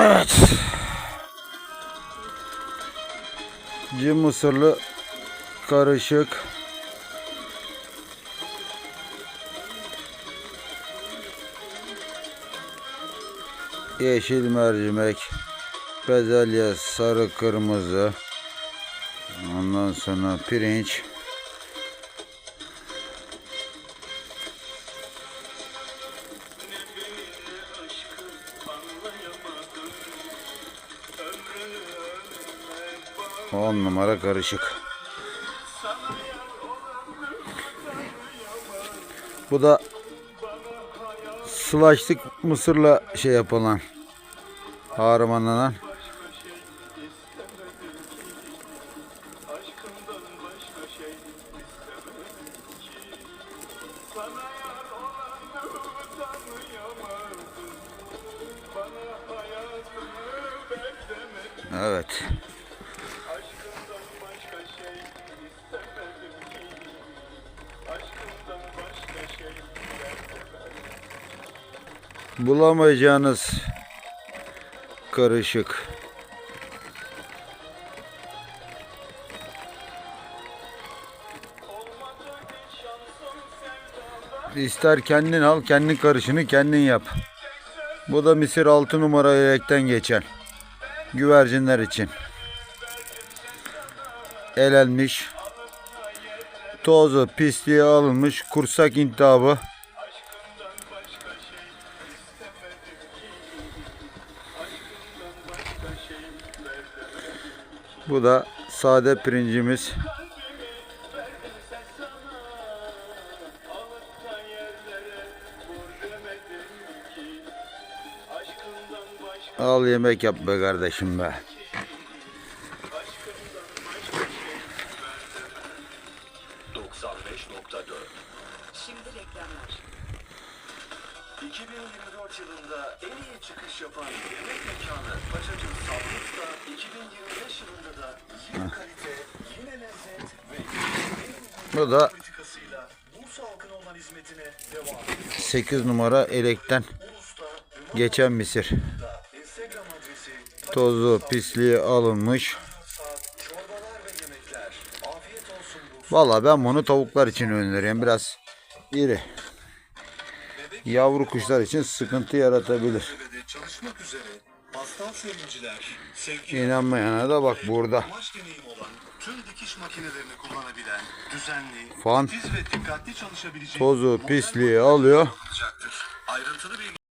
Evet. Cim mısırlı karışık. Yeşil mercimek, bezelye, sarı kırmızı. Ondan sonra pirinç. On numara karışık. Bu da sılaştık mısırla şey yapılan harmanlanan. Evet. Bulamayacağınız karışık. İster kendin al, kendin karışını kendin yap. Bu da Misir 6 numara elekten geçen. Güvercinler için. Elenmiş. Tozu, pisliği alınmış. Kursak intihabı. Bu da sade pirincimiz. Al yemek yap be kardeşim be. Şimdi reklamlar. 2024 yılında en iyi çıkış yapan yemek mekanı Paçacı Sabrusta 2025 yılında Bu da politikasıyla Bursa halkına olan hizmetine devam ediyor. 8 numara elekten geçen misir. Tozu, pisliği alınmış. Vallahi ben bunu tavuklar için öneriyorum. Biraz iri. Yavru kuşlar için sıkıntı yaratabilir. Pastal sevimciler, sevgi İnanmayana da bak burada. Kumaş deneyimi olan tüm dikiş makinelerini kullanabilen, düzenli, Fan titiz ve dikkatli çalışabilecek tozu, modern pisliği alıyor. olacaktır. Ayrıntılı bilgi